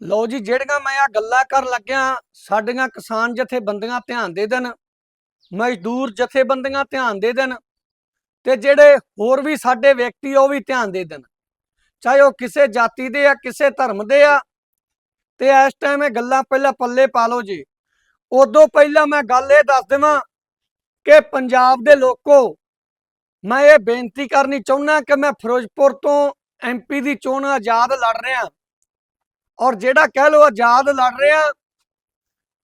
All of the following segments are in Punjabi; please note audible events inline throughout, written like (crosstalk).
ਲਓ ਜੀ ਜਿਹੜੀਆਂ ਮੈਂ ਆ ਗੱਲਾਂ ਕਰਨ ਲੱਗਿਆ ਸਾਡੀਆਂ ਕਿਸਾਨ ਜਥੇਬੰਦੀਆਂ ਧਿਆਨ ਦੇ ਦੇਣ ਮਜ਼ਦੂਰ ਜਥੇਬੰਦੀਆਂ ਧਿਆਨ ਦੇ ਦੇਣ ਤੇ ਜਿਹੜੇ ਹੋਰ ਵੀ ਸਾਡੇ ਵਿਅਕਤੀ ਆ, ਉਹ ਵੀ ਧਿਆਨ ਦੇ ਦੇਣ। ਚਾਹੇ ਉਹ ਕਿਸੇ ਜਾਤੀ ਦੇ ਆ ਕਿਸੇ ਧਰਮ ਦੇ ਆ ਤੇ ਇਸ ਟਾਈਮ ਇਹ ਗੱਲਾਂ ਪਹਿਲਾਂ ਪੱਲੇ ਪਾ ਲਓ ਜੀ। ਉਦੋਂ ਪਹਿਲਾਂ ਮੈਂ ਗੱਲ ਇਹ ਦੱਸ ਦੇਵਾਂ ਕਿ ਪੰਜਾਬ ਦੇ ਲੋਕੋ ਮੈਂ ਇਹ ਬੇਨਤੀ ਕਰਨੀ ਚਾਹੁੰਦਾ ਕਿ ਮੈਂ ਫਿਰੋਜ਼ਪੁਰ ਤੋਂ ਐਮਪੀ ਦੀ ਚੋਣ ਆਜ਼ਾਦ ਲੜ ਰਿਹਾ। ਔਰ ਜਿਹੜਾ ਕਹਿ ਲੋ ਆਜ਼ਾਦ ਲੜ ਰਿਹਾ,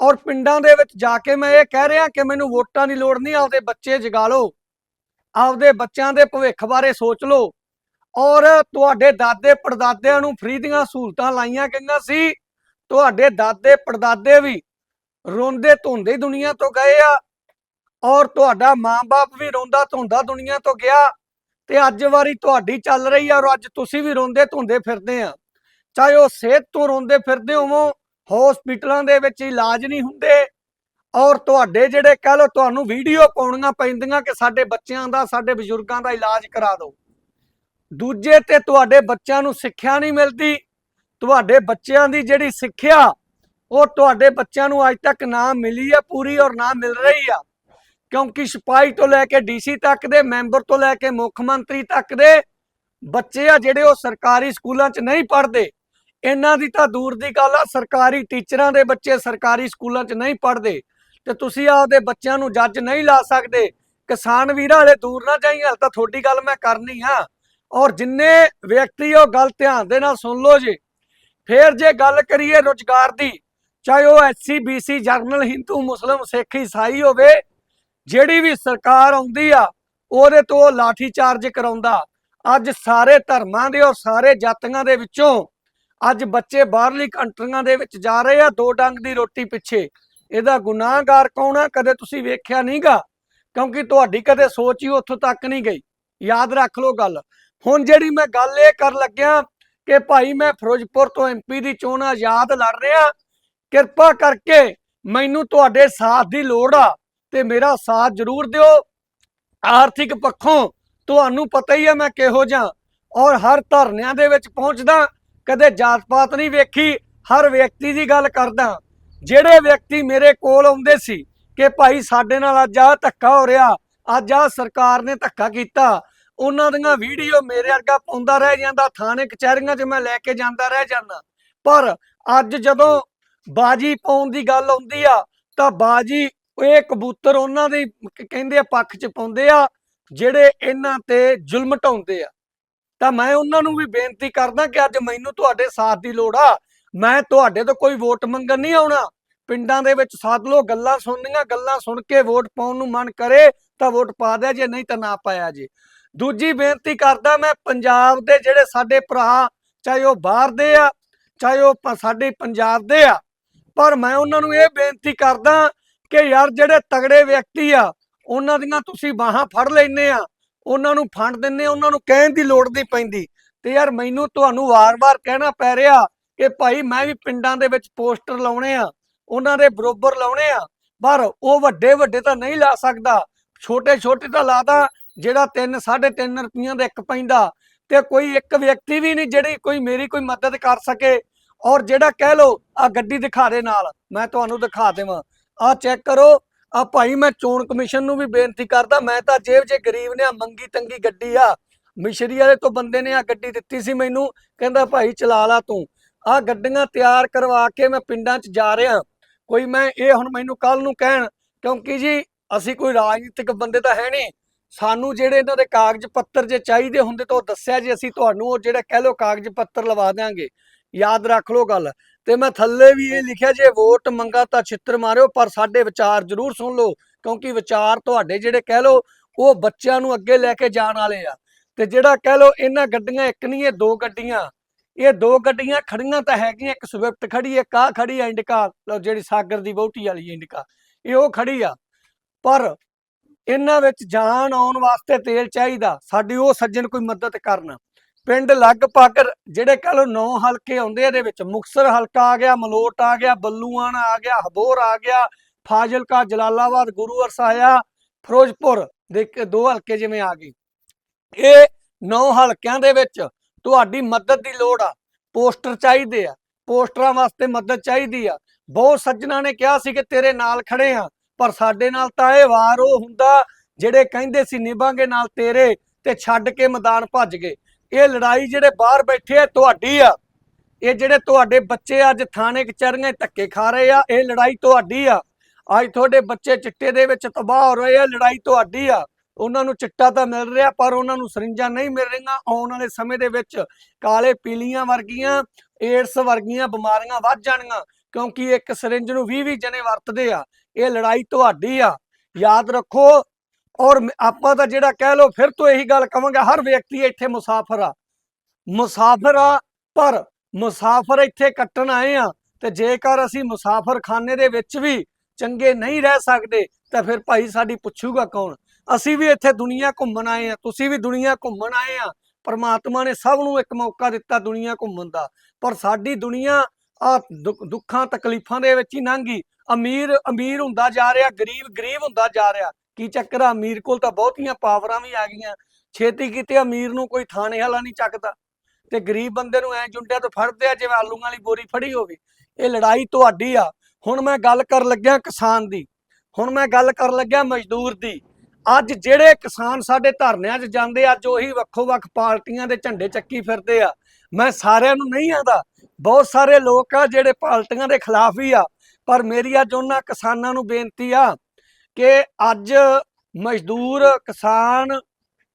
ਔਰ ਪਿੰਡਾਂ ਦੇ ਵਿੱਚ ਜਾ ਕੇ ਮੈਂ ਇਹ ਕਹਿ ਰਿਹਾ ਕਿ ਮੈਨੂੰ ਵੋਟਾਂ ਦੀ ਲੋੜ ਨਹੀਂ, ਆਪਦੇ ਬੱਚੇ ਜਗਾ ਲਓ, ਆਪਦੇ ਬੱਚਿਆਂ ਦੇ ਭਵਿੱਖ ਬਾਰੇ ਸੋਚ ਲਓ। ਔਰ ਤੁਹਾਡੇ ਦਾਦੇ ਪੜਦਾਦਿਆਂ ਨੂੰ ਫ੍ਰੀ ਦੀਆਂ ਸਹੂਲਤਾਂ ਲਾਈਆਂ ਗਈਆਂ ਸੀ, ਤੁਹਾਡੇ ਦਾਦੇ ਪੜਦਾਦੇ ਵੀ ਰੋਂਦੇ ਧੁੰਦੇ ਦੁਨੀਆ ਤੋਂ ਗਏ ਆ, ਔਰ ਤੁਹਾਡਾ ਮਾਂ-ਬਾਪ ਵੀ ਰੋਂਦਾ ਧੁੰਦਾ ਦੁਨੀਆ ਤੋਂ ਗਿਆ, ਤੇ ਅੱਜ ਵਾਰੀ ਤੁਹਾਡੀ ਚੱਲ ਰਹੀ ਆ, ਔਰ ਅੱਜ ਤੁਸੀਂ ਵੀ ਰੋਂਦੇ ਧੁੰਦੇ ਫਿਰਦੇ ਆ। ਚਾਹੇ ਉਹ ਸਿਹਤ ਤੋਂ ਰੋਂਦੇ ਫਿਰਦੇ ਹੋਵੋ ਹਸਪੀਟਲਾਂ ਦੇ ਵਿੱਚ ਇਲਾਜ ਨਹੀਂ ਹੁੰਦੇ, ਔਰ ਤੁਹਾਡੇ ਜਿਹੜੇ ਕਹ ਲੋ ਤੁਹਾਨੂੰ ਵੀਡੀਓ ਪਾਉਣੀਆਂ ਪੈਂਦੀਆਂ ਕਿ ਸਾਡੇ ਬੱਚਿਆਂ ਦਾ, ਸਾਡੇ ਬਜ਼ੁਰਗਾਂ ਦਾ ਇਲਾਜ ਕਰਾ ਦਿਓ। ਦੂਜੇ ਤੇ ਤੁਹਾਡੇ ਬੱਚਿਆਂ ਨੂੰ ਸਿੱਖਿਆ ਨਹੀਂ ਮਿਲਦੀ, ਤੁਹਾਡੇ ਬੱਚਿਆਂ ਦੀ ਜਿਹੜੀ ਸਿੱਖਿਆ, ਉਹ ਤੁਹਾਡੇ ਬੱਚਿਆਂ ਨੂੰ ਅੱਜ ਤੱਕ ਨਾ ਮਿਲੀ ਆ ਪੂਰੀ ਔਰ ਨਾ ਮਿਲ ਰਹੀ ਆ। ਕਿਉਂਕਿ ਸਿਪਾਹੀ ਤੋਂ ਲੈ ਕੇ ਡੀਸੀ ਤੱਕ ਦੇ, ਮੈਂਬਰ ਤੋਂ ਲੈ ਕੇ ਮੁੱਖ ਮੰਤਰੀ ਤੱਕ ਦੇ, ਬੱਚੇ ਆ ਜਿਹੜੇ ਉਹ ਸਰਕਾਰੀ ਸਕੂਲਾਂ 'ਚ ਨਹੀਂ ਪੜ੍ਹਦੇ। ਇਹਨਾਂ ਦੀ ਤਾਂ ਦੂਰ ਦੀ ਗੱਲ ਆ, ਸਰਕਾਰੀ ਟੀਚਰਾਂ ਦੇ ਬੱਚੇ ਸਰਕਾਰੀ ਸਕੂਲਾਂ 'ਚ ਨਹੀਂ ਪੜ੍ਹਦੇ। ਤੇ ਤੁਸੀਂ ਆਪਦੇ ਬੱਚਿਆਂ ਨੂੰ ਜੱਜ ਨਹੀਂ ਲਾ ਸਕਦੇ। ਕਿਸਾਨ ਵੀਰਾਂ ਵਾਲੇ ਦੂਰ ਨਾ ਜਾਈਂ, ਹਾਲ ਤਾਂ ਤੁਹਾਡੀ ਗੱਲ ਮੈਂ ਕਰਨੀ ਆ ਔਰ ਜਿੰਨੇ ਵਿਅਕਤੀ ਉਹ ਗੱਲ ਧਿਆਨ ਦੇ ਨਾਲ ਸੁਣ ਲਓ ਜੀ। ਫੇਰ ਜੇ ਗੱਲ ਕਰੀਏ ਰੁਜ਼ਗਾਰ ਦੀ, ਚਾਹੇ ਉਹ ਐਸਸੀ ਬੀਸੀ ਜਰਨਲ ਹਿੰਦੂ, ਮੁਸਲਮ, ਸਿੱਖ, ਈਸਾਈ ਹੋਵੇ, ਜਿਹੜੀ ਵੀ ਸਰਕਾਰ ਆਉਂਦੀ ਆ, ਉਹਦੇ ਤੋਂ ਉਹ ਲਾਠੀ ਚਾਰਜ ਕਰਾਉਂਦਾ। ਅੱਜ ਸਾਰੇ ਧਰਮਾਂ ਦੇ ਔਰ ਸਾਰੇ ਜਾਤੀਆਂ ਦੇ ਵਿੱਚੋਂ ਅੱਜ ਬੱਚੇ ਬਾਹਰਲੀ ਕੰਟਰੀਆਂ ਦੇ ਵਿੱਚ ਜਾ ਰਹੇ ਆ, ਦੋ ਡੰਗ ਦੀ ਰੋਟੀ ਪਿੱਛੇ। ਇਹਦਾ ਗੁਨਾਹਗਾਰ ਕੌਣ ਆ? ਕਦੇ ਤੁਸੀਂ ਵੇਖਿਆ ਨਹੀਂਗਾ? ਕਿਉਂਕਿ ਤੁਹਾਡੀ ਕਦੇ ਸੋਚ ਹੀ ਉੱਥੋਂ ਤੱਕ ਨਹੀਂ ਗਈ। ਯਾਦ ਰੱਖ ਲਓ ਗੱਲ। ਹੁਣ ਜਿਹੜੀ ਮੈਂ ਗੱਲ ਇਹ ਕਰ ਲੱਗਿਆ ਕਿ ਭਾਈ ਮੈਂ ਫਿਰੋਜ਼ਪੁਰ ਤੋਂ ਐਮਪੀ ਦੀ ਚੋਣ ਆਜ਼ਾਦ ਲੜ ਰਿਹਾ। ਕਿਰਪਾ ਕਰਕੇ ਮੈਨੂੰ ਤੁਹਾਡੇ ਸਾਥ ਦੀ ਲੋੜ ਆ ਤੇ ਮੇਰਾ ਸਾਥ ਜ਼ਰੂਰ ਦਿਓ। ਆਰਥਿਕ ਪੱਖੋਂ ਤੁਹਾਨੂੰ ਪਤਾ ਹੀ ਆ ਮੈਂ ਕਿਹੋ ਜਿਹਾ ਔਰ ਹਰ ਧਰਨਿਆਂ ਦੇ ਵਿੱਚ ਪਹੁੰਚਦਾ। ਕਦੇ ਜਾਤ ਪਾਤ ਨਹੀਂ ਵੇਖੀ, ਹਰ ਵਿਅਕਤੀ ਦੀ ਗੱਲ ਕਰਦਾ ਜਿਹੜੇ ਵਿਅਕਤੀ ਮੇਰੇ ਕੋਲ ਆਉਂਦੇ ਸੀ ਕਿ ਭਾਈ ਸਾਡੇ ਨਾਲ ਅੱਜ ਆਹ ਧੱਕਾ ਹੋ ਰਿਹਾ, ਅੱਜ ਆਹ ਸਰਕਾਰ ਨੇ ਧੱਕਾ ਕੀਤਾ, ਉਹਨਾਂ ਦੀਆਂ ਵੀਡੀਓ ਮੇਰੇ ਵਰਗਾ ਪਾਉਂਦਾ ਰਹਿ ਜਾਂਦਾ, ਥਾਣੇ, ਕਚਹਿਰੀਆਂ 'ਚ ਮੈਂ ਲੈ ਕੇ ਜਾਂਦਾ ਰਹਿ ਜਾਂਦਾ। ਪਰ ਅੱਜ ਜਦੋਂ ਬਾਜੀ ਪਾਉਣ ਦੀ ਗੱਲ ਆਉਂਦੀ ਆ, ਤਾਂ ਬਾਜੀ ਇਹ ਕਬੂਤਰ ਉਹਨਾਂ ਦੇ ਕਹਿੰਦੇ ਆ ਪੱਖ 'ਚ ਪਾਉਂਦੇ ਆ, ਜਿਹੜੇ ਇਹਨਾਂ ਤੇ ਜ਼ੁਲਮ ਢਾਉਂਦੇ ਆ। ਤਾਂ ਮੈਂ ਉਹਨਾਂ ਨੂੰ ਵੀ ਬੇਨਤੀ ਕਰਦਾ ਕਿ ਅੱਜ ਮੈਨੂੰ ਤੁਹਾਡੇ ਸਾਥ ਦੀ ਲੋੜ ਆ। ਮੈਂ ਤੁਹਾਡੇ ਤੋਂ ਕੋਈ ਵੋਟ ਮੰਗਣ ਨਹੀਂ ਆਉਣਾ। ਪਿੰਡਾਂ ਦੇ ਵਿੱਚ ਸੱਦ ਲੋ ਗੱਲਾਂ ਸੁਣਨੀਆਂ, ਗੱਲਾਂ ਸੁਣ ਕੇ ਵੋਟ ਪਾਉਣ ਨੂੰ ਮਨ ਕਰੇ ਤਾਂ ਵੋਟ ਪਾ ਦਿਆ ਜੇ, ਨਹੀਂ ਤਾਂ ਨਾ ਪਾਇਆ ਜੇ। ਦੂਜੀ ਬੇਨਤੀ ਕਰਦਾ ਮੈਂ, ਪੰਜਾਬ ਦੇ ਜਿਹੜੇ ਸਾਡੇ ਭਰਾ, ਚਾਹੇ ਉਹ ਬਾਹਰ ਦੇ ਆ, ਚਾਹੇ ਉਹ ਸਾਡੇ ਪੰਜਾਬ ਦੇ ਆ, ਪਰ ਮੈਂ ਉਹਨਾਂ ਨੂੰ ਇਹ ਬੇਨਤੀ ਕਰਦਾ ਕਿ ਯਾਰ ਜਿਹੜੇ ਤਗੜੇ ਵਿਅਕਤੀ ਆ, ਉਹਨਾਂ ਦੀਆਂ ਤੁਸੀਂ ਬਾਹਾਂ ਫੜ ਲੈਨੇ ਆ। ਉਹਨਾਂ ਨੂੰ ਫੰਡ ਦਿੰਨੇ ਉਹਨਾਂ ਨੂੰ ਕਹਿਣ ਦੀ ਲੋੜ ਨਹੀਂ ਪੈਂਦੀ। ਤੇ ਯਾਰ ਮੈਨੂੰ ਤੁਹਾਨੂੰ ਵਾਰ-ਵਾਰ ਕਹਿਣਾ ਪੈ ਰਿਹਾ ਕਿ ਭਾਈ ਮੈਂ ਵੀ ਪਿੰਡਾਂ ਦੇ ਵਿੱਚ ਪੋਸਟਰ ਲਾਉਣੇ ਆ, ਉਹਨਾਂ ਦੇ ਬਰੋਬਰ ਲਾਉਣੇ ਆ, ਪਰ ਉਹ ਵੱਡੇ ਵੱਡੇ ਤਾਂ ਨਹੀਂ ਲਾ ਸਕਦਾ। ਛੋਟੇ ਛੋਟੇ ਤਾਂ ਲਾਦਾ ਜਿਹੜਾ 3 3.5 ਰੁਪਈਆਂ ਦਾ ਇੱਕ ਪੈਂਦਾ। ਤੇ ਕੋਈ ਇੱਕ ਵਿਅਕਤੀ ਵੀ ਨਹੀਂ ਜਿਹੜੀ ਕੋਈ ਮੇਰੀ ਕੋਈ ਮਦਦ ਕਰ ਸਕੇ। ਔਰ ਜਿਹੜਾ ਕਹਿ ਲੋ ਆ ਗੱਡੀ ਦਿਖਾ ਦੇ ਨਾਲ, ਮੈਂ ਤੁਹਾਨੂੰ ਦਿਖਾ ਦੇਵਾਂ। ਆ ਚੈੱਕ ਕਰੋ ਆ ਭਾਈ, ਮੈਂ ਚੋਣ ਕਮਿਸ਼ਨ ਨੂੰ ਵੀ ਬੇਨਤੀ ਕਰਦਾ, ਮੈਂ ਤਾਂ ਜੇਬ 'ਚ ਗਰੀਬ ਨੇ ਆ, ਮੰਗੀ ਤੰਗੀ ਗੱਡੀ ਆ। ਮਿਸ਼ਰੀ ਵਾਲੇ ਤੋਂ ਬੰਦੇ ਨੇ ਆ ਗੱਡੀ ਦਿੱਤੀ ਸੀ ਮੈਨੂੰ, ਕਹਿੰਦਾ ਭਾਈ ਚਲਾ ਲਾ ਤੂੰ। ਆ ਗੱਡੀਆਂ ਤਿਆਰ ਕਰਵਾ ਕੇ ਮੈਂ ਪਿੰਡਾਂ 'ਚ ਜਾ ਰਿਹਾ। ਕੋਈ ਮੈਂ ਇਹ ਹੁਣ ਮੈਨੂੰ ਕੱਲ ਨੂੰ ਕਹਿਣ, ਕਿਉਂਕਿ ਜੀ ਅਸੀਂ ਕੋਈ ਰਾਜਨੀਤਿਕ ਬੰਦੇ ਤਾਂ ਹੈ ਨਹੀਂ। ਸਾਨੂੰ ਜਿਹੜੇ ਇਹਨਾਂ ਦੇ ਕਾਗਜ਼ ਪੱਤਰ ਜੇ ਚਾਹੀਦੇ ਹੁੰਦੇ ਤਾਂ ਉਹ ਦੱਸਿਆ ਜੀ ਅਸੀਂ, ਤੁਹਾਨੂੰ ਉਹ ਜਿਹੜਾ ਕਹਿ ਲੋ ਕਾਗਜ਼ ਪੱਤਰ ਲਵਾ ਦਿਆਂਗੇ। ਯਾਦ ਰੱਖ ਲਓ ਗੱਲ। ਤੇ ਮੈਂ ਥੱਲੇ ਵੀ ਇਹ ਲਿਖਿਆ, ਜੇ ਵੋਟ ਮੰਗਾ ਤਾਂ ਛਿੱਤਰ ਮਾਰਿਓ, ਪਰ ਸਾਡੇ ਵਿਚਾਰ ਜ਼ਰੂਰ ਸੁਣ ਲਓ, ਕਿਉਂਕਿ ਵਿਚਾਰ ਤੁਹਾਡੇ ਜਿਹੜੇ ਕਹਿ ਲਓ, ਉਹ ਬੱਚਿਆਂ ਨੂੰ ਅੱਗੇ ਲੈ ਕੇ ਜਾਣ ਵਾਲੇ ਆ। ਤੇ ਜਿਹੜਾ ਕਹਿ ਲਓ, ਇਹਨਾਂ ਗੱਡੀਆਂ ਇੱਕ ਨਹੀਂ, ਇਹ ਦੋ ਗੱਡੀਆਂ। ਇਹ ਦੋ ਗੱਡੀਆਂ ਖੜੀਆਂ ਤਾਂ ਹੈਗੀਆਂ, ਇੱਕ ਸਵਿਫਟ ਖੜੀ ਹੈ ਕਾ ਖੜੀ ਹੈ ਇੰਡਿਕਾ, ਲਓ ਜਿਹੜੀ ਸਾਗਰ ਦੀ ਬਹੁਟੀ ਵਾਲੀ ਇੰਡਿਕਾ, ਇਹ ਉਹ ਖੜੀ ਆ। ਪਰ ਇਹਨਾਂ ਵਿੱਚ ਜਾਨ ਆਉਣ ਵਾਸਤੇ ਤੇਲ ਚਾਹੀਦਾ, ਸਾਡੀ ਉਹ ਸੱਜਣ ਕੋਈ ਮਦਦ ਕਰਨ। ਪਿੰਡ ਲਗਭਗ ਜਿਹੜੇ ਕਹ ਲੋ ਨੌ ਹਲਕੇ ਆਉਂਦੇ ਇਹਦੇ ਵਿੱਚ ਮੁਕਸਰ ਹਲਕਾ ਆ ਗਿਆ, ਮਲੋਟ ਆ ਗਿਆ, ਬੱਲੂਆਣਾ ਆ ਗਿਆ, ਹਬੋਰ ਆ ਗਿਆ, ਫਾਜ਼ਿਲਕਾ, ਜਲਾਲਾਬਾਦ, ਗੁਰੂ ਅਰਸਾਇਆ ਫਿਰੋਜ਼ਪੁਰ ਦੇ ਦੋ ਹਲਕੇ ਜਿਵੇਂ ਆ ਗਏ। ਇਹ ਨੌ ਹਲਕਿਆਂ ਦੇ ਵਿੱਚ ਤੁਹਾਡੀ ਮਦਦ ਦੀ ਲੋੜ ਆ, ਪੋਸਟਰ ਚਾਹੀਦੇ ਆ, ਪੋਸਟਰਾਂ ਵਾਸਤੇ ਮਦਦ ਚਾਹੀਦੀ ਆ। ਬਹੁਤ ਸੱਜਣਾ ਨੇ ਕਿਹਾ ਸੀ ਕਿ ਤੇਰੇ ਨਾਲ ਖੜੇ ਆ, ਪਰ ਸਾਡੇ ਨਾਲ ਤਾਂ ਇਹ ਵਾਰ ਉਹ ਹੁੰਦਾ, ਜਿਹੜੇ ਕਹਿੰਦੇ ਸੀ, ਨਿਭਾਂਗੇ ਨਾਲ ਤੇਰੇ, ਤੇ ਛੱਡ ਕੇ ਮੈਦਾਨ ਭੱਜ ਗਏ। ਇਹ ਲੜਾਈ ਜਿਹੜੇ ਬਾਹਰ ਬੈਠੇ ਆ, ਤੁਹਾਡੀ ਆ। ਇਹ ਜਿਹੜੇ ਤੁਹਾਡੇ ਬੱਚੇ ਅੱਜ ਥਾਣੇ ਕਚਹਿਰੀਆਂ ਧੱਕੇ ਖਾ ਰਹੇ ਆ, ਇਹ ਲੜਾਈ ਤੁਹਾਡੀ ਆ। ਅੱਜ ਤੁਹਾਡੇ ਬੱਚੇ ਚਿੱਟੇ ਦੇ ਵਿੱਚ ਤਬਾਹ ਹੋ ਰਹੇ ਆ, ਲੜਾਈ ਤੁਹਾਡੀ ਆ। ਉਹਨਾਂ ਨੂੰ ਚਿੱਟਾ ਤਾਂ ਮਿਲ ਰਿਹਾ, ਪਰ ਉਹਨਾਂ ਨੂੰ ਸਰਿੰਜਾਂ ਨਹੀਂ ਮਿਲ ਰਹੀਆਂ। ਆਉਣ ਵਾਲੇ ਸਮੇਂ ਦੇ ਵਿੱਚ ਕਾਲੇ ਪੀਲੀਆਂ ਵਰਗੀਆਂ, ਏਡਸ ਵਰਗੀਆਂ ਬਿਮਾਰੀਆਂ ਵੱਧ ਜਾਣਗੀਆਂ, ਕਿਉਂਕਿ ਇੱਕ ਸਰਿੰਜ ਨੂੰ 20 20 ਜਣੇ ਵਰਤਦੇ ਆ। ਇਹ ਲੜਾਈ ਤੁਹਾਡੀ ਆ। ਯਾਦ ਰੱਖੋ ਔਰ ਆਪਾਂ ਤਾਂ ਜਿਹੜਾ ਕਹਿ ਲੋ ਫਿਰ ਤੋਂ ਇਹੀ ਗੱਲ ਕਵਾਂਗਾ, ਹਰ ਵਿਅਕਤੀ ਇੱਥੇ ਮੁਸਾਫਰ ਆ। ਮੁਸਾਫਰ ਆ, ਪਰ ਮੁਸਾਫਰ ਇੱਥੇ ਕੱਟਣ ਆਏ ਆ ਤੇ ਜੇਕਰ ਅਸੀਂ ਮੁਸਾਫਰਖਾਨੇ ਦੇ ਵਿੱਚ ਵੀ ਚੰਗੇ ਨਹੀਂ ਰਹਿ ਸਕਦੇ, ਤਾਂ ਫਿਰ ਭਾਈ ਸਾਡੀ ਪੁੱਛੂਗਾ ਕੌਣ? ਅਸੀਂ ਵੀ ਇੱਥੇ ਦੁਨੀਆ ਘੁੰਮਣ ਆਏ ਆ, ਤੁਸੀਂ ਵੀ ਦੁਨੀਆ ਘੁੰਮਣ ਆਏ ਆ। ਪਰਮਾਤਮਾ ਨੇ ਸਭ ਨੂੰ ਇੱਕ ਮੌਕਾ ਦਿੱਤਾ ਦੁਨੀਆ ਘੁੰਮਣ ਦਾ। ਪਰ ਸਾਡੀ ਦੁਨੀਆ ਆ ਦੁੱਖਾਂ ਤਕਲੀਫਾਂ ਦੇ ਵਿੱਚ ਹੀ ਲੰਘੀ ਅਮੀਰ ਅਮੀਰ ਹੁੰਦਾ ਜਾ ਰਿਹਾ, ਗਰੀਬ ਗਰੀਬ ਹੁੰਦਾ ਜਾ ਰਿਹਾ। ਕੀ ਚੱਕਰ ਆ? ਅਮੀਰ ਕੋਲ ਤਾਂ ਬਹੁਤੀਆਂ ਪਾਵਰਾਂ ਵੀ ਆ ਗਈਆਂ। ਛੇਤੀ ਕਿਤੇ ਅਮੀਰ ਨੂੰ ਕੋਈ ਥਾਣੇ ਵਾਲਾ ਨਹੀਂ ਚੱਕਦਾ। ਤੇ ਗਰੀਬ ਬੰਦੇ ਨੂੰ ਐ ਜੁੰਡਿਆਂ ਤੋਂ ਫੜਦੇ ਆ, ਜਿਵੇਂ ਆਲੂਆਂ ਵਾਲੀ ਬੋਰੀ ਫੜੀ ਹੋਵੇ। ਇਹ ਲੜਾਈ ਤੁਹਾਡੀ ਆ। ਹੁਣ ਮੈਂ ਗੱਲ ਕਰਨ ਲੱਗਿਆ ਕਿਸਾਨ ਦੀ। ਹੁਣ ਮੈਂ ਗੱਲ ਕਰਨ ਲੱਗਿਆ ਮਜ਼ਦੂਰ ਦੀ। ਅੱਜ ਜਿਹੜੇ ਕਿਸਾਨ ਸਾਡੇ ਧਰਨਿਆਂ 'ਚ ਜਾਂਦੇ ਅੱਜ ਉਹੀ ਵੱਖੋ ਵੱਖ ਪਾਰਟੀਆਂ ਦੇ ਝੰਡੇ ਚੱਕੀ ਫਿਰਦੇ ਆ। ਮੈਂ ਸਾਰਿਆਂ ਨੂੰ ਨਹੀਂ ਆਂਦਾ। ਬਹੁਤ ਸਾਰੇ ਲੋਕ ਆ ਜਿਹੜੇ ਪਾਰਟੀਆਂ ਦੇ ਖਿਲਾਫ ਹੀ ਆ। ਪਰ ਮੇਰੀ ਅੱਜ ਉਹਨਾਂ ਕਿਸਾਨਾਂ ਨੂੰ ਬੇਨਤੀ ਆ ਕਿ ਅੱਜ ਮਜ਼ਦੂਰ ਕਿਸਾਨ,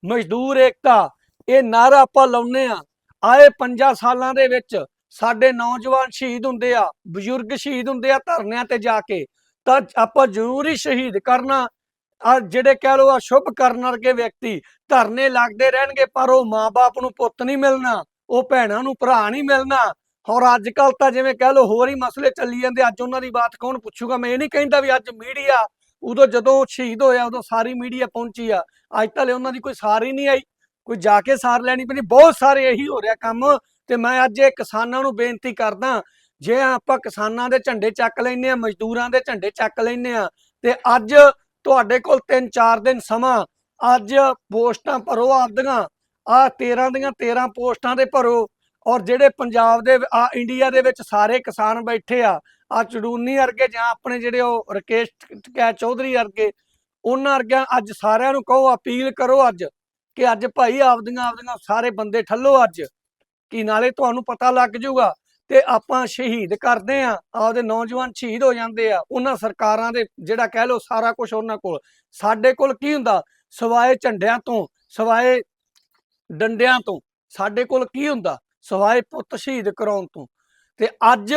ਮਜ਼ਦੂਰ ਏਕਤਾ, ਇਹ ਨਾਰਾ ਆਪਾਂ ਲਾਉਨੇ ਆ ਆਏ 5 ਸਾਲਾਂ ਦੇ ਵਿੱਚ ਸਾਡੇ ਨੌਜਵਾਨ ਸ਼ਹੀਦ ਹੁੰਦੇ ਆ, ਬਜ਼ੁਰਗ ਸ਼ਹੀਦ ਹੁੰਦੇ ਆ ਧਰਨਿਆਂ ਤੇ ਜਾ ਕੇ। ਤਾਂ ਆਪਾਂ ਜ਼ਰੂਰੀ ਸ਼ਹੀਦ ਕਰਨਾ। ਆ ਜਿਹੜੇ ਕਹਿ ਲੋ ਆ ਸ਼ੁਭ ਕਰਨ ਵਰਗੇ ਵਿਅਕਤੀ ਧਰਨੇ ਲੱਗਦੇ ਰਹਿਣਗੇ, ਪਰ ਉਹ ਮਾਪੇ ਨੂੰ ਪੁੱਤ ਨਹੀਂ ਮਿਲਣਾ, ਉਹ ਭੈਣਾਂ ਨੂੰ ਭਰਾ ਨਹੀਂ ਮਿਲਣਾ। ਔਰ ਅੱਜ ਕੱਲ ਤਾਂ ਜਿਵੇਂ ਕਹਿ ਲੋ ਹੋਰ ਹੀ ਮਸਲੇ ਚੱਲੀ ਜਾਂਦੇ, ਅੱਜ ਉਹਨਾਂ ਦੀ ਬਾਤ ਕੌਣ ਪੁੱਛੂਗਾ? ਮੈਂ ਇਹ ਨਹੀਂ ਕਹਿੰਦਾ ਵੀ ਅੱਜ ਮੀਡੀਆ ਉਦੋਂ ਜਦੋਂ ਸ਼ਹੀਦ ਹੋਇਆ, ਉਦੋਂ ਸਾਰੀ ਮੀਡੀਆ ਪਹੁੰਚੀ ਆ। ਅੱਜ ਤੱਕ ਉਹਨਾਂ ਦੀ ਕੋਈ ਸਾਰ ਹੀ ਨਹੀਂ ਆਈ। ਕੋਈ ਜਾ ਕੇ ਸਾਰ ਲੈਣੀ ਪੈਣੀ। ਬਹੁਤ ਸਾਰੇ ਇਹੀ ਹੋ ਰਿਹਾ ਕੰਮ ਤੇ ਮੈਂ ਅੱਜ ਇਹ ਕਿਸਾਨਾਂ ਨੂੰ ਬੇਨਤੀ ਕਰਦਾ, ਜੇ ਆਪਾਂ ਕਿਸਾਨਾਂ ਦੇ ਝੰਡੇ ਚੱਕ ਲੈਨੇ ਆ, ਮਜ਼ਦੂਰਾਂ ਦੇ ਝੰਡੇ ਚੱਕ ਲੈਨੇ ਆ, ਤੇ ਅੱਜ ਤੁਹਾਡੇ ਕੋਲ 3-4 ਦਿਨ ਸਮਾਂ, ਅੱਜ ਪੋਸਟਾਂ ਭਰੋ ਆਪਦੀਆਂ। ਆ 13 ਦੀਆਂ 13 ਪੋਸਟਾਂ ਦੇ ਭਰੋ। ਔਰ ਜਿਹੜੇ ਪੰਜਾਬ ਦੇ ਆ ਇੰਡੀਆ ਦੇ ਵਿੱਚ ਸਾਰੇ ਕਿਸਾਨ ਬੈਠੇ ਆ ਆ ਚੜੂਨੀ ਵਰਗੇ ਜਾਂ ਆਪਣੇ ਜਿਹੜੇ ਉਹ ਰਕੇਸ਼ ਕੈ ਚੌਧਰੀ ਵਰਗੇ, ਉਹਨਾਂ ਵਰਗਿਆਂ ਅੱਜ ਸਾਰਿਆਂ ਨੂੰ ਕਹੋ, ਅਪੀਲ ਕਰੋ ਅੱਜ ਕਿ ਅੱਜ ਭਾਈ ਆਪਦੀਆਂ ਆਪਦੀਆਂ ਸਾਰੇ ਬੰਦੇ ਠੱਲੋ ਅੱਜ, ਕਿ ਨਾਲੇ ਤੁਹਾਨੂੰ ਪਤਾ ਲੱਗ ਜਾਊਗਾ ਤੇ ਆਪਾਂ ਸ਼ਹੀਦ ਕਰਦੇ ਆ, ਆਪਦੇ ਨੌਜਵਾਨ ਸ਼ਹੀਦ ਹੋ ਜਾਂਦੇ ਆ, ਉਹਨਾਂ ਸਰਕਾਰਾਂ ਦੇ ਜਿਹੜਾ ਕਹਿ ਲੋ ਸਾਰਾ ਕੁਝ ਉਹਨਾਂ ਕੋਲ। ਸਾਡੇ ਕੋਲ ਕੀ ਹੁੰਦਾ? ਸਵਾਏ ਝੰਡਿਆਂ ਤੋਂ, ਸਵਾਏ ਡੰਡਿਆਂ ਤੋਂ, ਸਾਡੇ ਕੋਲ ਕੀ ਹੁੰਦਾ? ਸਵਾਏ ਪੁੱਤ ਸ਼ਹੀਦ ਕਰਾਉਣ ਤੋਂ। ਤੇ ਅੱਜ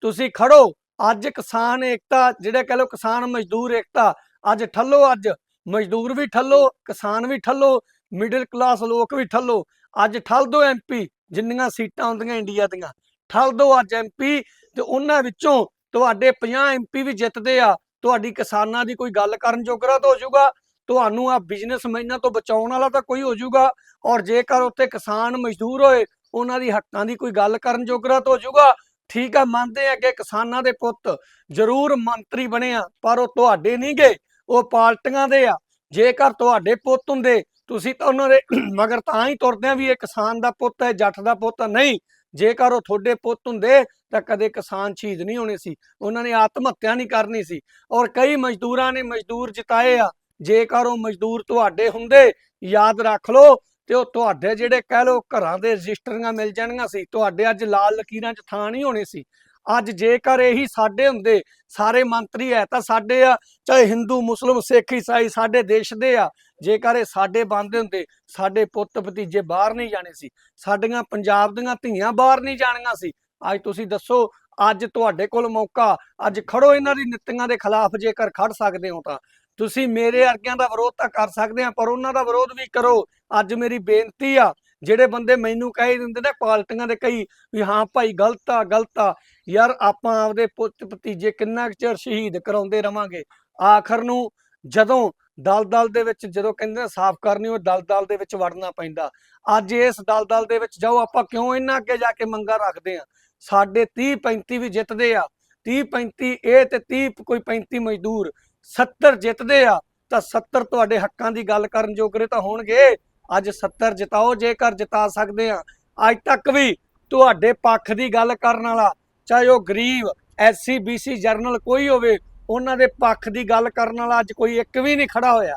ਤੁਸੀਂ ਖੜੋ। ਅੱਜ ਕਿਸਾਨ ਏਕਤਾ, ਜਿਹੜੇ ਕਹਿ ਲੋ ਕਿਸਾਨ ਮਜ਼ਦੂਰ ਏਕਤਾ, ਅੱਜ ਠੱਲੋ ਅੱਜ। ਮਜ਼ਦੂਰ ਵੀ ਠੱਲੋ, ਕਿਸਾਨ ਵੀ ਠੱਲੋ ਮਿਡਲ ਕਲਾਸ ਲੋਕ ਵੀ ਠੱਲੋ। ਅੱਜ ਠੱਲ ਦੋ ਐਮਪੀ ਜਿੰਨੀਆਂ ਸੀਟਾਂ ਹੁੰਦੀਆਂ ਇੰਡੀਆ ਦੀਆਂ। ਠੱਲ ਦੋ ਅੱਜ ਐਮਪੀ ਤੇ ਉਹਨਾਂ ਵਿੱਚੋਂ ਤੁਹਾਡੇ 50 ਐਮਪੀ ਵੀ ਜਿੱਤਦੇ ਆ। ਤੁਹਾਡੀ ਕਿਸਾਨਾਂ ਦੀ ਕੋਈ ਗੱਲ ਕਰਨ ਜੋਗਰਾ ਤਾਂ ਹੋ ਜਾਊਗਾ ਤੁਹਾਨੂੰ ਆ ਬਿਜ਼ਨਸਮੈਨਾਂ ਤੋਂ ਬਚਾਉਣ ਵਾਲਾ ਤਾਂ ਕੋਈ ਹੋ ਜਾਊਗਾ ਔਰ ਜੇਕਰ ਉੱਤੇ ਕਿਸਾਨ ਮਜ਼ਦੂਰ ਹੋਏ ਉਹਨਾਂ ਦੀ ਹੱਕਾਂ ਦੀ ਕੋਈ ਗੱਲ ਕਰਨ ਜੋਗਰਾ ਤਾਂ ਜਾਊਗਾ। ਠੀਕ ਆ, ਮੰਨਦੇ ਆ ਕਿ ਕਿਸਾਨਾਂ ਦੇ ਪੁੱਤ। ਜ਼ਰੂਰ ਮੰਤਰੀ ਬਣੇ ਆ, ਪਰ ਉਹ ਤੁਹਾਡੇ ਨਹੀਂ ਗਏ। ਉਹ ਪਾਰਟੀਆਂ ਦੇ ਆ। ਜੇਕਰ ਤੁਹਾਡੇ ਪੁੱਤ ਹੁੰਦੇ, ਤੁਸੀਂ ਤਾਂ ਉਹਨਾਂ ਦੇ (clears throat) ਮਗਰ ਤਾਂ ਹੀ ਤੁਰਦੇ ਆ ਵੀ ਇਹ ਕਿਸਾਨ ਦਾ ਪੁੱਤ ਹੈ, ਜੱਟ ਦਾ ਪੁੱਤ ਨਹੀਂ, ਜੇਕਰ ਉਹ ਤੁਹਾਡੇ ਪੁੱਤ ਹੁੰਦੇ, ਤਾਂ ਕਦੇ ਕਿਸਾਨ ਸ਼ਹੀਦ ਨਹੀਂ ਹੋਣੇ ਸੀ। ਉਹਨਾਂ ਨੇ ਆਤਮ ਹੱਤਿਆ ਨਹੀਂ ਕਰਨੀ ਸੀ। ਔਰ ਕਈ ਮਜ਼ਦੂਰਾਂ ਨੇ ਮਜ਼ਦੂਰ ਜਿਤਾਏ ਆ। ਜੇਕਰ ਉਹ ਮਜ਼ਦੂਰ ਤੁਹਾਡੇ ਹੁੰਦੇ, ਯਾਦ ਰੱਖ ਲਓ ਤੇ ਉਹ ਤੁਹਾਡੇ ਜਿਹੜੇ ਕਹਿ ਲਓ ਘਰਾਂ ਦੇ ਰਜਿਸਟਰੀਆਂ ਮਿਲ ਜਾਣੀਆਂ ਸੀ, ਤੁਹਾਡੇ ਅੱਜ ਲਾਲ ਲਕੀਰਾਂ 'ਚ ਥਾਂ ਨਹੀਂ ਹੋਣੇ ਸੀ। ਅੱਜ ਜੇਕਰ ਇਹੀ ਸਾਡੇ ਹੁੰਦੇ, ਸਾਰੇ ਮੰਤਰੀ ਹੈ ਤਾਂ ਸਾਡੇ ਆ, ਚਾਹੇ ਹਿੰਦੂ, ਮੁਸਲਮ, ਸਿੱਖ, ਈਸਾਈ ਸਾਡੇ ਦੇਸ਼ ਦੇ ਆ, ਜੇਕਰ ਇਹ ਸਾਡੇ ਬੰਦੇ ਹੁੰਦੇ, ਸਾਡੇ ਪੁੱਤ ਭਤੀਜੇ ਬਾਹਰ ਨਹੀਂ ਜਾਣੇ ਸੀ, ਸਾਡੀਆਂ ਪੰਜਾਬ ਦੀਆਂ ਧੀਆਂ ਬਾਹਰ ਨਹੀਂ ਜਾਣੀਆਂ ਸੀ। ਅੱਜ ਤੁਸੀਂ ਦੱਸੋ, ਅੱਜ ਤੁਹਾਡੇ ਕੋਲ ਮੌਕਾ, ਅੱਜ ਖੜੋ ਇਹਨਾਂ ਦੀ ਨੀਤੀਆਂ ਦੇ ਖਿਲਾਫ ਜੇਕਰ ਖੜ ਸਕਦੇ ਹੋ ਤਾਂ। ਤੁਸੀਂ ਮੇਰੇ ਵਰਗਿਆਂ ਦਾ ਵਿਰੋਧ ਤਾਂ ਕਰ ਸਕਦੇ ਆ, ਪਰ ਉਹਨਾਂ ਦਾ ਵਿਰੋਧ ਵੀ ਕਰੋ। ਅੱਜ ਮੇਰੀ ਬੇਨਤੀ ਆ, ਜਿਹੜੇ ਬੰਦੇ ਮੈਨੂੰ ਕਹਿ ਦਿੰਦੇ ਨੇ ਪਾਲਟੀਆਂ ਦੇ ਕਈ ਵੀ ਹਾਂ ਭਾਈ ਗਲਤ ਆ ਗਲਤ ਆ। ਯਾਰ ਆਪਾਂ ਆਪਦੇ ਪੁੱਤ ਭਤੀਜੇ ਕਿੰਨਾ ਕੁ ਚਿਰ ਸ਼ਹੀਦ ਕਰਾਉਂਦੇ ਰਵਾਂਗੇ? ਆਖਰ ਨੂੰ ਜਦੋਂ ਦਲਦਲ ਦੇ ਵਿੱਚ ਜਦੋਂ ਕਹਿੰਦੇ ਨੇ ਸਾਫ਼ ਕਰਨੀ, ਉਹ ਦਲਦਲ ਦੇ ਵਿੱਚ ਵੜਨਾ ਪੈਂਦਾ। ਅੱਜ ਇਸ ਦਲਦਲ ਦੇ ਵਿੱਚ ਜਾਓ, ਆਪਾਂ ਕਿਉਂ ਇਹਨਾਂ ਅੱਗੇ ਜਾ ਕੇ ਮੰਗਾ ਰੱਖਦੇ ਆ? ਸਾਡੇ 30 35 ਵੀ ਜਿੱਤਦੇ ਆ। 30 35 ਇਹ ਤੇ 30 ਕੋਈ 35 ਮਜ਼ਦੂਰ 70 ਜਿੱਤਦੇ ਆ, ਤਾਂ 70 ਤੁਹਾਡੇ ਹੱਕਾਂ ਦੀ ਗੱਲ ਕਰਨ ਜੋਗਰੇ ਤਾਂ ਹੋਣਗੇ। ਅੱਜ 70 ਜਿਤਾਓ, ਜੇਕਰ ਜਿਤਾ ਸਕਦੇ ਆ। ਅੱਜ ਤੱਕ ਵੀ ਤੁਹਾਡੇ ਪੱਖ ਦੀ ਗੱਲ ਕਰਨ ਵਾਲਾ, ਚਾਹੇ ਉਹ ਗਰੀਬ ਐਸਸੀ ਬੀਸੀ ਜਰਨਲ ਕੋਈ ਹੋਵੇ, ਉਹਨਾਂ ਦੇ ਪੱਖ ਦੀ ਗੱਲ ਕਰਨ ਵਾਲਾ ਅੱਜ ਕੋਈ ਇੱਕ ਵੀ ਨਹੀਂ ਖੜਾ ਹੋਇਆ।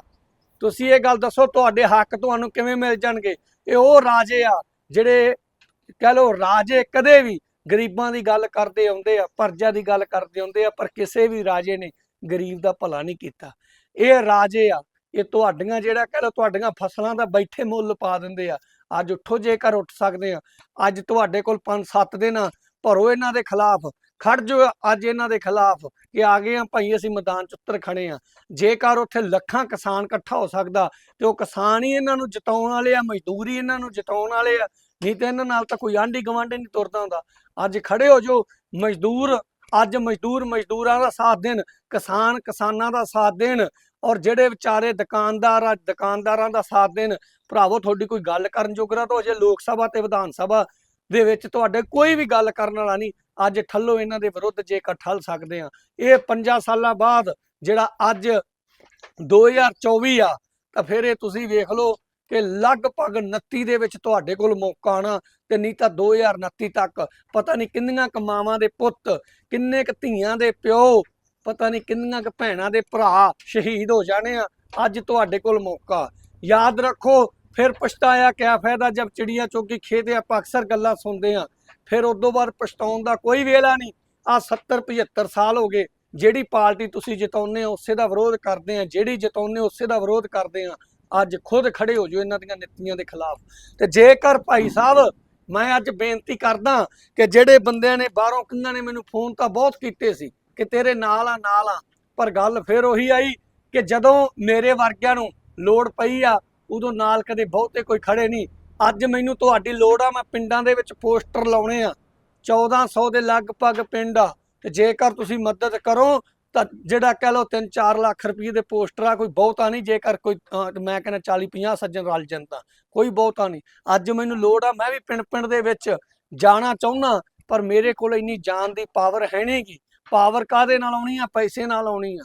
ਤੁਸੀਂ ਇਹ ਗੱਲ ਦੱਸੋ, ਤੁਹਾਡੇ ਹੱਕ ਤੁਹਾਨੂੰ ਕਿਵੇਂ ਮਿਲ ਜਾਣਗੇ? ਇਹ ਉਹ ਰਾਜੇ ਆ, ਜਿਹੜੇ ਕਹਿ ਲੋ ਰਾਜੇ ਕਦੇ ਵੀ ਗਰੀਬਾਂ ਦੀ ਗੱਲ ਕਰਦੇ ਆਉਂਦੇ ਆ ਪਰਜਾ ਦੀ ਗੱਲ ਕਰਦੇ ਆਉਂਦੇ ਆ, ਪਰ ਕਿਸੇ ਵੀ ਰਾਜੇ ਨੇ ਗਰੀਬ ਦਾ ਭਲਾ ਨਹੀਂ ਕੀਤਾ। ਇਹ ਰਾਜੇ ਆ, ਇਹ ਤੁਹਾਡੀਆਂ ਜਿਹੜਾ ਕਹ ਲੋ ਤੁਹਾਡੀਆਂ ਫਸਲਾਂ ਦਾ ਬੈਠੇ ਮੁੱਲ ਪਾ ਦਿੰਦੇ ਆ। ਅੱਜ ਉੱਠੋ ਜੇਕਰ ਉੱਠ ਸਕਦੇ ਆ। ਅੱਜ ਤੁਹਾਡੇ ਕੋਲ 5-7 ਦਿਨ ਆ, ਭਰੋ ਇਹਨਾਂ ਦੇ ਖਿਲਾਫ। ਖੜ ਜੋ ਅੱਜ ਇਹਨਾਂ ਦੇ ਖਿਲਾਫ ਕਿ ਆ ਗਏ ਆ ਭਾਈ, ਅਸੀਂ ਮੈਦਾਨ ਚ ਉੱਤਰ ਖੜੇ ਆ। ਜੇਕਰ ਉੱਥੇ ਲੱਖਾਂ ਕਿਸਾਨ ਇਕੱਠਾ ਹੋ ਸਕਦਾ ਤੇ ਉਹ ਕਿਸਾਨ ਹੀ ਇਹਨਾਂ ਨੂੰ ਜਿਤਾਉਣ ਵਾਲੇ ਆ, ਮਜ਼ਦੂਰੀ ਇਹਨਾਂ ਨੂੰ ਜਿਤਾਉਣ ਵਾਲੇ ਆ, ਨਹੀਂ ਤੇ ਇਹਨਾਂ ਨਾਲ ਤਾਂ ਕੋਈ ਆਂਢੀ ਗਵਾਂਢੀ ਨਹੀਂ ਤੁਰਦਾ ਹੁੰਦਾ। ਅੱਜ ਖੜੇ ਹੋ ਜੋ ਮਜ਼ਦੂਰ ਅੱਜ ਮਜ਼ਦੂਰ ਮਜ਼ਦੂਰਾਂ ਦਾ ਸਾਥ ਦੇਣ, ਕਿਸਾਨ ਕਿਸਾਨਾਂ ਦਾ ਸਾਥ ਦੇਣ ਔਰ ਜਿਹੜੇ ਵਿਚਾਰੇ ਦੁਕਾਨਦਾਰ ਆ, ਦੁਕਾਨਦਾਰਾਂ ਦਾ ਸਾਥ ਦੇਣ, ਭਰਾਵੋ ਤੁਹਾਡੀ ਕੋਈ ਗੱਲ ਕਰਨ ਜੋਗਰਾ ਤਾਂ ਅਜੇ ਲੋਕ ਸਭਾ ਤੇ ਵਿਧਾਨ ਸਭਾ ਦੇ ਵਿੱਚ ਤੁਹਾਡੇ ਕੋਈ ਵੀ ਗੱਲ ਕਰਨ ਵਾਲਾ ਨਹੀਂ, ਅੱਜ ਠੱਲੋ ਇਹਨਾਂ ਦੇ ਵਿਰੁੱਧ ਜੇਕਰ ਠੱਲ ਸਕਦੇ ਆ। ਇਹ 5 ਸਾਲਾਂ ਬਾਅਦ ਜਿਹੜਾ ਅੱਜ 2024 ਆ, ਤਾਂ ਫਿਰ ਇਹ ਤੁਸੀਂ ਵੇਖ ਲਓ ਕਿ ਲਗਭਗ 29 ਦੇ ਵਿੱਚ ਤੁਹਾਡੇ ਕੋਲ ਮੌਕਾ ਆਣਾ ਤੇ ਨਹੀਂ ਤਾਂ 2029 ਤੱਕ। ਪਤਾ ਨਹੀਂ ਕਿੰਨੀਆਂ ਕਮਾਵਾਂ ਦੇ ਪੁੱਤ, ਕਿੰਨੇ ਕ ਧੀਆਂ ਦੇ ਪਿਓ, ਪਤਾ ਨਹੀਂ ਕਿੰਨੀਆਂ ਕ ਭੈਣਾਂ ਦੇ ਭਰਾ ਸ਼ਹੀਦ ਹੋ ਜਾਣੇ ਆ। ਅੱਜ ਤੁਹਾਡੇ ਕੋਲ ਮੌਕਾ। ਯਾਦ ਰੱਖੋ, ਫਿਰ ਪਛਤਾਇਆ ਕਿਆ ਫਾਇਦਾ ਜਦ ਚਿੜੀਆਂ ਚੋਗੀ ਖੇਤੇ ਆਪਾਂ ਅਕਸਰ ਗੱਲਾਂ ਸੁਣਦੇ ਆ ਫਿਰ ਉਦੋਂ ਬਾਅਦ ਪਛਤਾਉਣ ਦਾ ਕੋਈ ਵੇਲਾ ਨਹੀਂ। ਆ 70 75 ਸਾਲ ਹੋ ਗਏ। ਜਿਹੜੀ ਪਾਰਟੀ ਤੁਸੀਂ ਜਿਤਾਉਂਦੇ ਹੋ, ਉਸੇ ਦਾ ਵਿਰੋਧ ਕਰਦੇ ਆ ਜਿਹੜੀ ਜਿਤਾਉਂਦੇ ਹੋ, ਉਸੇ ਦਾ ਵਿਰੋਧ ਕਰਦੇ ਆ ਅੱਜ ਖੁਦ ਖੜੇ ਹੋ ਜਾਓ ਇਹਨਾਂ ਦੀਆਂ ਨੀਤੀਆਂ ਦੇ ਖਿਲਾਫ। ਤੇ ਜੇਕਰ ਭਾਈ ਸਾਹਿਬ, ਮੈਂ ਅੱਜ ਬੇਨਤੀ ਕਰਦਾ ਕਿ ਜਿਹੜੇ ਬੰਦਿਆਂ ਨੇ ਬਾਹਰੋਂ ਕਿੰਨਾਂ ਨੇ ਮੈਨੂੰ ਫੋਨ ਤਾਂ ਬਹੁਤ ਕੀਤੇ ਸੀ ਕਿ ਤੇਰੇ ਨਾਲ ਆ ਨਾਲ ਆ, ਪਰ ਗੱਲ ਫਿਰ ਉਹੀ ਆਈ ਕਿ ਜਦੋਂ ਮੇਰੇ ਵਰਗਿਆਂ ਨੂੰ ਲੋੜ ਪਈ ਆ, ਉਦੋਂ ਨਾਲ ਕਦੇ ਬਹੁਤੇ ਕੋਈ ਖੜੇ ਨਹੀਂ। ਅੱਜ ਮੈਨੂੰ ਤੁਹਾਡੀ ਲੋੜ ਆ, ਮੈਂ ਪਿੰਡਾਂ ਦੇ ਵਿੱਚ ਪੋਸਟਰ ਲਾਉਣੇ ਆ। 1400 ਦੇ ਲਗਭਗ ਪਿੰਡ ਆ। ਤੇ ਜੇਕਰ ਤੁਸੀਂ ਮਦਦ ਕਰੋ ਤਾਂ ਜਿਹੜਾ ਕਹਿ ਲਓ 3-4 ਲੱਖ ਰੁਪਏ ਦੇ ਪੋਸਟਰ ਆ, ਕੋਈ ਬਹੁਤਾ ਨਹੀਂ, ਜੇਕਰ ਕੋਈ ਮੈਂ ਕਹਿੰਦਾ 40-50 ਸੱਜਣ ਰਲ ਜਾਣ ਤਾਂ, ਕੋਈ ਬਹੁਤਾ ਨਹੀਂ। ਅੱਜ ਮੈਨੂੰ ਲੋੜ ਆ, ਮੈਂ ਵੀ ਪਿੰਡ ਪਿੰਡ ਦੇ ਵਿੱਚ ਜਾਣਾ ਚਾਹੁੰਦਾ ਪਰ ਮੇਰੇ ਕੋਲ ਇੰਨੀ ਜਾਨ ਦੀ ਪਾਵਰ ਹੈ ਨਹੀਂਗੀ ਪਾਵਰ ਕਾਦੇ ਨਾਲ ਆਉਣੀ ਆ? ਪੈਸੇ ਨਾਲ ਆਉਣੀ ਆ।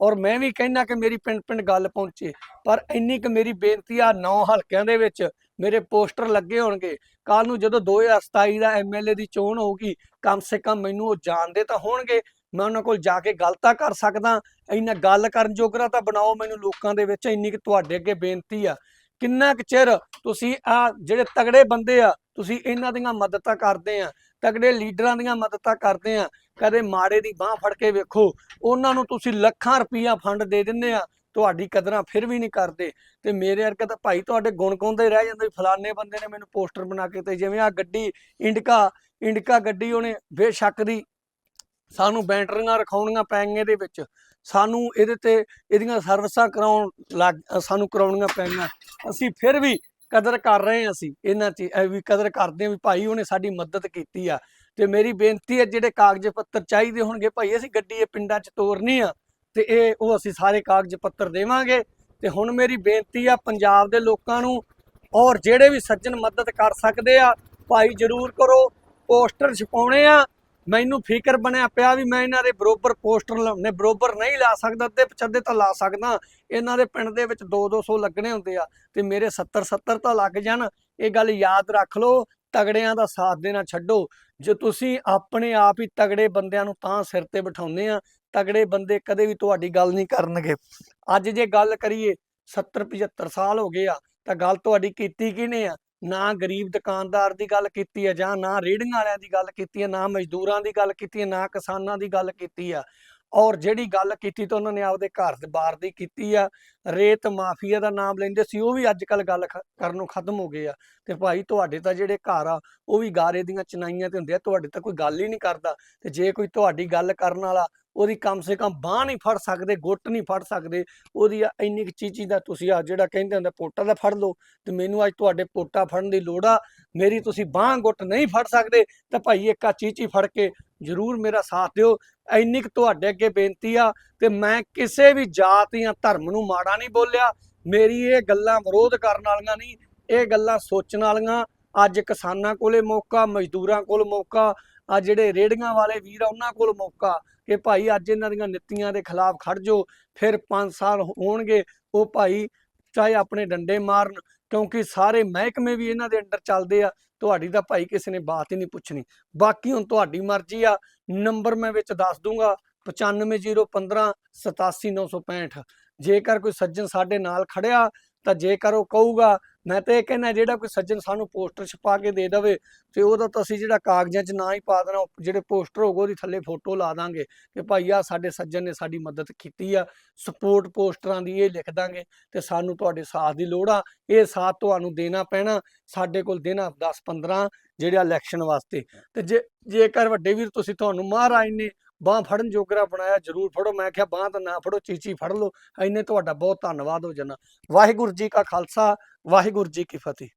ਔਰ ਮੈਂ ਵੀ ਕਹਿੰਦਾ ਕਿ ਮੇਰੀ ਪਿੰਡ ਪਿੰਡ ਗੱਲ ਪਹੁੰਚੇ, ਪਰ ਇੰਨੀ ਕਿ ਮੇਰੀ ਬੇਨਤੀ ਆ, ਨੌ ਹਲਕਿਆਂ ਦੇ ਵਿੱਚ ਮੇਰੇ ਪੋਸਟਰ ਲੱਗੇ ਹੋਣਗੇ। ਕੱਲ ਨੂੰ ਜਦੋਂ 2027 ਦਾ ਐਮਐਲਏ ਦੀ ਚੋਣ ਹੋਊਗੀ, ਕਮ ਸੇ ਕਮ ਮੈਨੂੰ ਉਹ ਜਾਣਦੇ ਤਾਂ ਹੋਣਗੇ। ਮੈਂ ਉਹਨਾਂ ਕੋਲ ਜਾ ਕੇ ਗੱਲ ਤਾਂ ਕਰ ਸਕਦਾ, ਇੰਨਾ ਗੱਲ ਕਰਨ ਜੋਗਰਾ ਤਾਂ ਬਣਾਓ ਮੈਨੂੰ ਲੋਕਾਂ ਦੇ ਵਿੱਚ, ਇੰਨੀ ਕਿ ਤੁਹਾਡੇ ਅੱਗੇ ਬੇਨਤੀ ਆ। ਕਿੰਨਾ ਕੁ ਚਿਰ ਤੁਸੀਂ ਆ ਜਿਹੜੇ ਤਗੜੇ ਬੰਦੇ ਆ, ਤੁਸੀਂ ਇਹਨਾਂ ਦੀਆਂ ਮਦਦਾਂ ਕਰਦੇ ਆ, ਤਗੜੇ ਲੀਡਰਾਂ ਦੀਆਂ ਮਦਦਾਂ ਕਰਦੇ ਆ, ਕਦੇ ਮਾੜੇ ਦੀ ਬਾਹ ਫੜ ਕੇ ਵੇਖੋ, ਉਹਨਾਂ ਨੂੰ ਤੁਸੀਂ ਲੱਖਾਂ ਰੁਪਈਆ ਫੰਡ ਦੇ ਦਿੰਦੇ ਆ, ਤੁਹਾਡੀ ਕਦਰਾਂ ਫਿਰ ਵੀ ਨਹੀਂ ਕਰਦੇ। ਤੇ ਮੇਰੇ ਵਰਗਾ ਤਾਂ ਭਾਈ ਤੁਹਾਡੇ ਗੁਣ ਗਾਉਂਦੇ ਰਹਿ ਜਾਂਦੇ ਵੀ ਫਲਾਣੇ ਬੰਦੇ ਨੇ ਮੈਨੂੰ ਪੋਸਟਰ ਬਣਾ ਕੇ ਤੇ ਜਿਵੇਂ ਆ ਗੱਡੀ, ਇੰਡਕਾ ਇੰਡਕਾ ਗੱਡੀ ਉਹਨੇ ਬੇਸ਼ੱਕ ਦੀ ਸਾਨੂੰ ਬੈਟਰੀਆਂ ਰਖਾਉਣੀਆਂ ਪੈਣਗੀਆਂ ਇਹਦੇ ਵਿੱਚ। ਸਾਨੂੰ ਇਹਦੇ ਤੇ ਇਹਦੀਆਂ ਸਰਵਿਸਾਂ ਕਰਾਉਣ ਲੱਗ ਸਾਨੂੰ ਕਰਾਉਣੀਆਂ ਪੈਣਗੀਆਂ ਅਸੀਂ ਫਿਰ ਵੀ ਕਦਰ ਕਰ ਰਹੇ ਹਾਂ ਅਸੀਂ, ਇਹਨਾਂ ਚ ਵੀ ਕਦਰ ਕਰਦੇ ਹਾਂ ਵੀ ਭਾਈ ਉਹਨੇ ਸਾਡੀ ਮਦਦ ਕੀਤੀ ਆ। ਤੇ ਮੇਰੀ ਬੇਨਤੀ ਹੈ ਜਿਹੜੇ ਕਾਗਜ਼ ਪੱਤਰ ਚਾਹੀਦੇ ਹੋਣਗੇ, ਭਾਈ ਅਸੀਂ ਗੱਡੀ ਇਹ ਪਿੰਡਾਂ ਚ ਤੋਰਨੀ ਆ, ਤੇ ਇਹ, ਉਹ ਅਸੀਂ ਸਾਰੇ ਕਾਗਜ਼ ਪੱਤਰ ਦੇਵਾਂਗੇ। ਤੇ ਹੁਣ ਮੇਰੀ ਬੇਨਤੀ ਆ ਪੰਜਾਬ ਦੇ ਲੋਕਾਂ ਨੂੰ, ਔਰ ਜਿਹੜੇ ਵੀ ਸੱਜਣ ਮਦਦ ਕਰ ਸਕਦੇ ਆ, ਭਾਈ ਜਰੂਰ ਕਰੋ, ਪੋਸਟਰ ਛਪਾਉਣੇ ਆ ਮੈਨੂੰ ਫਿਕਰ ਬਣਿਆ ਪਿਆ ਵੀ ਮੈਂ ਇਹਨਾਂ ਦੇ ਬਰੋਬਰ ਪੋਸਟਰ ਲਾਉਣੇ ਬਰੋਬਰ ਨਹੀਂ ਲਾ ਸਕਦਾ, ਅੱਧੇ ਪਛੱਦੇ ਤਾਂ ਲਾ ਸਕਦਾ। ਇਹਨਾਂ ਦੇ ਪਿੰਡ ਦੇ ਵਿੱਚ 2-200 ਲੱਗਣੇ ਹੁੰਦੇ ਆ ਤੇ ਮੇਰੇ 70-70 ਤਾਂ ਲੱਗ ਜਾਣ। ਇਹ ਗੱਲ ਯਾਦ ਰੱਖ ਲਓ, ਤਗੜਿਆਂ ਦਾ ਸਾਥ ਦੇਣਾ ਛੱਡੋ। ਜੇ ਤੁਸੀਂ ਆਪਣੇ ਆਪ ਹੀ ਤਗੜੇ ਬੰਦਿਆਂ ਨੂੰ ਤਾਂ ਸਿਰ ਤੇ ਬਿਠਾਉਂਦੇ ਆ, ਤਗੜੇ ਬੰਦੇ ਕਦੇ ਵੀ ਤੁਹਾਡੀ ਗੱਲ ਨਹੀਂ ਕਰਨਗੇ। ਅੱਜ ਜੇ ਗੱਲ ਕਰੀਏ 70-75 ਸਾਲ ਹੋ ਗਏ ਆ, ਤਾਂ ਗੱਲ ਤੁਹਾਡੀ ਕੀਤੀ ਕਿਹਨੇ ਆ? ਨਾ ਗਰੀਬ ਦੁਕਾਨਦਾਰ ਦੀ ਗੱਲ ਕੀਤੀ ਹੈ ਜਾਂ ਨਾ ਰੇਹੜੀਆਂ ਵਾਲਿਆਂ ਦੀ ਗੱਲ ਕੀਤੀ ਹੈ ਨਾ ਮਜ਼ਦੂਰਾਂ ਦੀ ਗੱਲ ਕੀਤੀ ਹੈ ਨਾ ਕਿਸਾਨਾਂ ਦੀ ਗੱਲ ਕੀਤੀ ਆ। ਔਰ ਜਿਹੜੀ ਗੱਲ ਕੀਤੀ ਤਾਂ ਉਹਨਾਂ ਨੇ ਆਪਦੇ ਘਰ ਦੇ ਬਾਹਰ ਦੀ ਕੀਤੀ ਆ, ਰੇਤ ਮਾਫੀਆ ਦਾ ਨਾਮ ਲੈਂਦੇ ਸੀ, ਉਹ ਵੀ ਅੱਜ ਕੱਲ ਗੱਲ ਕਰਨ ਨੂੰ ਖਤਮ ਹੋ ਗਏ ਆ। ਤੇ ਭਾਈ ਤੁਹਾਡੇ ਤਾਂ ਜਿਹੜੇ ਘਰ ਆ, ਉਹ ਵੀ ਗਾਰੇ ਦੀਆਂ ਚਨਾਈਆਂ ਤੇ ਹੁੰਦੇ ਆ, ਤੁਹਾਡੇ ਤਾਂ ਕੋਈ ਗੱਲ ਹੀ ਨਹੀਂ ਕਰਦਾ। ਤੇ ਜੇ ਕੋਈ ਤੁਹਾਡੀ ਗੱਲ ਕਰਨ ਵਾਲਾ ਉਹਦੀ ਕਮ ਸੇ ਕਮ ਬਾਹ ਨਹੀਂ ਫੜ ਸਕਦੇ, ਗੁੱਟ ਨਹੀਂ ਫੜ ਸਕਦੇ। ਉਹਦੀ ਆ ਇੰਨੀ ਕੁ ਚੀਚੀ ਦਾ ਤੁਸੀਂ ਆ ਜਿਹੜਾ ਕਹਿੰਦੇ ਹੁੰਦੇ ਪੋਟਾ ਦਾ ਫੜ ਲਓ ਤੇ ਮੈਨੂੰ ਅੱਜ ਤੁਹਾਡੇ ਪੋਟਾ ਫੜਨ ਦੀ ਲੋੜ ਆ। ਮੇਰੀ ਤੁਸੀਂ ਬਾਹ ਗੁੱਟ ਨਹੀਂ ਫੜ ਸਕਦੇ ਤਾਂ ਭਾਈ ਇੱਕ ਆ ਚੀਚੀ ਫੜ ਕੇ ਜਰੂਰ ਮੇਰਾ ਸਾਥ ਦਿਓ। ਇੰਨੀ ਕੁ ਤੁਹਾਡੇ ਅੱਗੇ ਬੇਨਤੀ ਆ ਤੇ ਮੈਂ ਕਿਸੇ ਵੀ ਜਾਤ ਜਾਂ ਧਰਮ ਨੂੰ ਮਾੜਾ ਨਹੀਂ ਬੋਲਿਆ। ਮੇਰੀ ਇਹ ਗੱਲਾਂ ਵਿਰੋਧ ਕਰਨ ਵਾਲੀਆਂ ਨਹੀਂ, ਇਹ ਗੱਲਾਂ ਸੋਚਣ ਵਾਲੀਆਂ। ਅੱਜ ਕਿਸਾਨਾਂ ਕੋਲੇ ਮੌਕਾ, ਮਜ਼ਦੂਰਾਂ ਕੋਲ ਮੌਕਾ ਆ ਜਿਹੜੇ ਰੇੜੀਆਂ ਵਾਲੇ ਵੀਰ ਆ, ਉਹਨਾਂ ਕੋਲ ਮੌਕਾ ਕਿ ਭਾਈ ਅੱਜ ਇਹਨਾਂ ਦੀਆਂ ਨੀਤੀਆਂ ਦੇ ਖਿਲਾਫ ਖੜ ਜੋ ਫਿਰ 5 ਸਾਲ ਹੋਣਗੇ, ਉਹ ਭਾਈ ਚਾਹੇ ਆਪਣੇ ਡੰਡੇ ਮਾਰਨ, ਕਿਉਂਕਿ ਸਾਰੇ ਮਹਿਕਮੇ ਵੀ ਇਹਨਾਂ ਦੇ ਅੰਡਰ ਚੱਲਦੇ ਆ, ਤੁਹਾਡੀ ਤਾਂ ਭਾਈ ਕਿਸੇ ਨੇ ਬਾਤ ਹੀ ਨਹੀਂ ਪੁੱਛਣੀ। ਬਾਕੀ ਹੁਣ ਤੁਹਾਡੀ ਮਰਜ਼ੀ ਆ, ਨੰਬਰ ਮੈਂ ਵਿੱਚ ਦੱਸ ਦੂੰਗਾ 95015 87965 ਜੇਕਰ ਕੋਈ ਸੱਜਣ ਸਾਡੇ ਨਾਲ ਖੜਿਆ ਤਾਂ ਜੇਕਰ ਉਹ ਕਹੂਗਾ ਮੈਂ ਤਾਂ ਇਹ ਕਹਿੰਦਾ ਜਿਹੜਾ ਕੋਈ ਸੱਜਣ ਸਾਨੂੰ ਪੋਸਟਰ ਛਪਾ ਕੇ ਦੇ ਦੇਵੇ ਤੇ ਉਹਦਾ ਤਾਂ ਅਸੀਂ ਜਿਹੜਾ ਕਾਗਜ਼ਾਂ 'ਚ ਨਾ ਹੀ ਪਾ ਦੇਣਾ ਜਿਹੜੇ ਪੋਸਟਰ ਹੋਊਗਾ ਉਹਦੀ ਥੱਲੇ ਫੋਟੋ ਲਾ ਦਾਂਗੇ ਕਿ ਭਾਈ ਆ ਸਾਡੇ ਸੱਜਣ ਨੇ ਸਾਡੀ ਮਦਦ ਕੀਤੀ ਆ ਸਪੋਰਟ ਪੋਸਟਰਾਂ ਦੀ ਇਹ ਲਿਖ ਦਾਂਗੇ ਤੇ ਸਾਨੂੰ ਤੁਹਾਡੇ ਸਾਥ ਦੀ ਲੋੜ ਆ, ਇਹ ਸਾਥ ਤੁਹਾਨੂੰ ਦੇਣਾ ਪੈਣਾ, ਸਾਡੇ ਕੋਲ ਦੇਣਾ 10 15 ਜਿਹੜੇ ਇਲੈਕਸ਼ਨ ਵਾਸਤੇ ਤੇ ਜੇ, ਜੇਕਰ ਵੱਡੇ ਵੀਰ ਤੁਸੀਂ ਤੁਹਾਨੂੰ ਮਹਾਰਾਜ ਨੇ ਬਾਹ ਫੜਨ ਜੋਗਰਾ ਬਣਾਇਆ, ਜਰੂਰ ਫੜੋ। ਮੈਂ ਕਿਹਾ, ਬਾਹ ਤਾਂ ਨਾ ਫੜੋ, ਚੀਚੀ ਫੜ ਲਓ। ਇੰਨੇ ਤੁਹਾਡਾ ਬਹੁਤ ਧੰਨਵਾਦ ਹੋ ਜਾਣਾ। ਵਾਹਿਗੁਰੂ ਜੀ ਕਾ ਖਾਲਸਾ, ਵਾਹਿਗੁਰੂ ਜੀ ਕੀ ਫਤਿਹ।